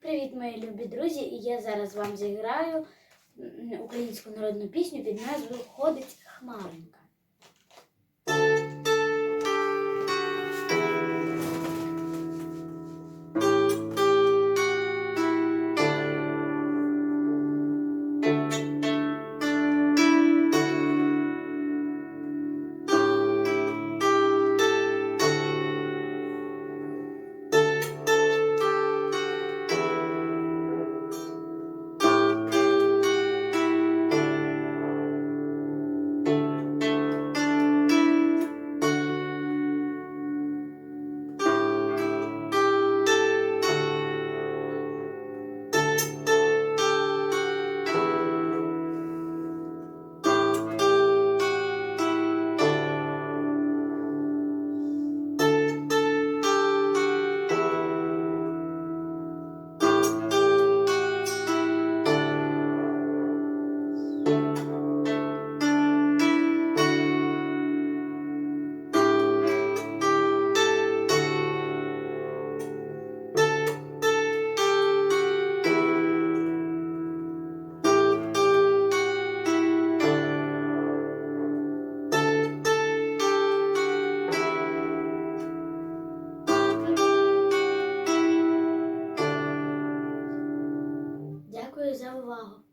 Привіт, мої любі друзі! І я зараз вам зіграю українську народну пісню під назвою Ходить Хмаринка. Дякую за увагу!